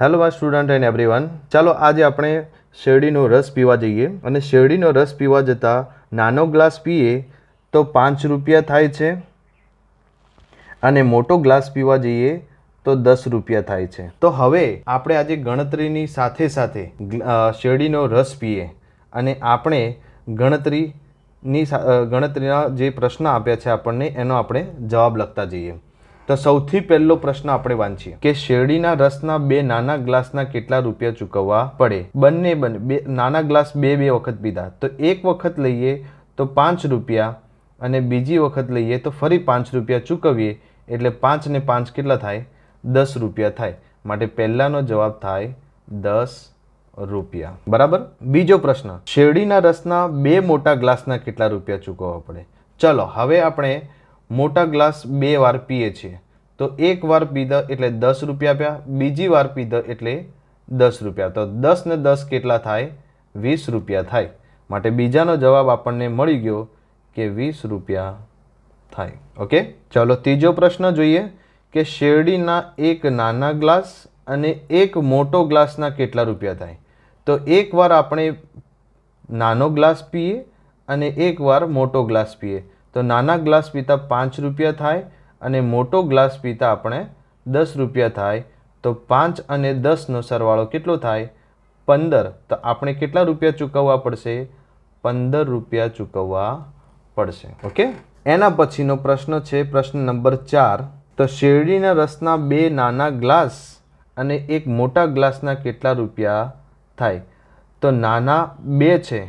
Hello my student and everyone ચાલો આજે આપણે શેરડીનો રસ પીવા જઈએ. અને શેરડીનો રસ પીવા જતાં નાનો ગ્લાસ પીએ તો પાંચ રૂપિયા થાય છે. અને મોટો ગ્લાસ પીવા જઈએ તો દસ રૂપિયા થાય છે. તો હવે આપણે આજે ગણતરીની સાથે સાથે શેરડીનો રસ પીએ. અને આપણે ગણતરીની ગણતરીના જે પ્રશ્ન આપ્યા છે આપણને, એનો આપણે જવાબ લખતા જઈએ. તો સૌથી પહેલો પ્રશ્ન આપણે વાંચીએ. કે શેરડીના રસના બે નાના ગ્લાસના કેટલા રૂપિયા ચૂકવવા પડે? બંને બંને, બે, નાના ગ્લાસ બે બે વખત પીધા. તો એક વખત લઈએ તો પાંચ રૂપિયા અને બીજી વખત લઈએ તો ફરી પાંચ રૂપિયા ચૂકવીએ, એટલે પાંચ ને પાંચ કેટલા થાય? દસ રૂપિયા થાય. માટે પહેલાંનો જવાબ થાય દસ રૂપિયા. બરાબર? બીજો પ્રશ્ન. શેરડીના રસના બે મોટા ગ્લાસના કેટલા રૂપિયા ચૂકવવા પડે? ચલો, હવે આપણે મોટા ગ્લાસ બે વાર પીએ છીએ. તો એક વાર પીધા એટલે દસ રૂપિયા આપ્યા, બીજી વાર પીધા એટલે દસ રૂપિયા. તો દસ ને દસ કેટલા થાય? વીસ રૂપિયા થાય. માટે બીજાનો જવાબ આપણને મળી ગયો કે વીસ રૂપિયા થાય. ઓકે? ચાલો ત્રીજો પ્રશ્ન જોઈએ કે શેરડીના એક નાના ગ્લાસ અને એક મોટો ગ્લાસના કેટલા રૂપિયા થાય? તો એકવાર આપણે નાનો ગ્લાસ પીએ અને એકવાર મોટો ગ્લાસ પીએ. તો નાના ગ્લાસ પીતા પાંચ રૂપિયા થાય અને મોટો ગ્લાસ પીતા આપણે દસ રૂપિયા થાય. તો પાંચ અને દસનો સરવાળો કેટલો થાય? પંદર. તો આપણે કેટલા રૂપિયા ચૂકવવા પડશે? પંદર રૂપિયા ચૂકવવા પડશે. ઓકે? એના પછીનો પ્રશ્ન છે, પ્રશ્ન નંબર ચાર. તો શેરડીના રસના બે નાના ગ્લાસ અને એક મોટા ગ્લાસના કેટલા રૂપિયા થાય? તો નાના બે છે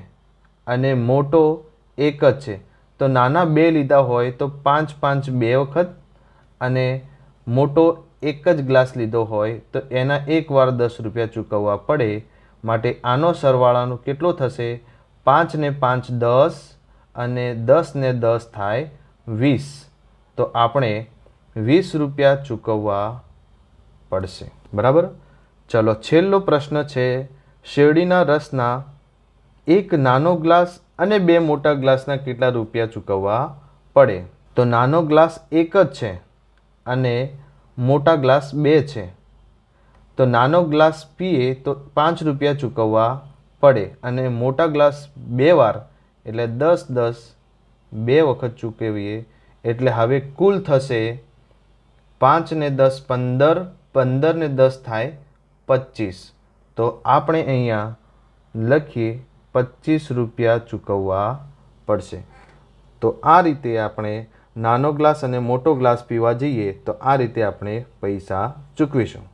અને મોટો એક જ છે. તો નાના બે લીધા હોય તો પાંચ પાંચ બે વખત અને મોટો એક જ ગ્લાસ લીધો હોય તો એના એકવાર દસ રૂપિયા ચૂકવવા પડે. માટે આનો સરવાળાનો કેટલો થશે? પાંચને પાંચ દસ અને દસને દસ થાય વીસ. તો આપણે વીસ રૂપિયા ચૂકવવા પડશે. બરાબર? ચલો, છેલ્લો પ્રશ્ન છે, શેરડીના રસના એક નાનો ગ્લાસ અને બે મોટા ગ્લાસના કેટલા રૂપિયા ચૂકવવા પડે? તો નાનો ગ્લાસ એક જ છે અને મોટા ગ્લાસ બે છે. તો નાનો ગ્લાસ પીએ તો પાંચ રૂપિયા ચૂકવવા પડે અને મોટા ગ્લાસ બે વાર, એટલે દસ દસ બે વખત ચૂકવીએ, એટલે હવે કુલ થશે પાંચ ને દસ પંદર પંદર ને દસ થાય પચીસ. તો આપણે અહીંયા લખીએ પચીસ રૂપિયા ચૂકવવા પડશે. તો આ રીતે આપણે નાનો ગ્લાસ અને મોટો ગ્લાસ પીવા જઈએ તો આ રીતે આપણે પૈસા ચૂકવીશું.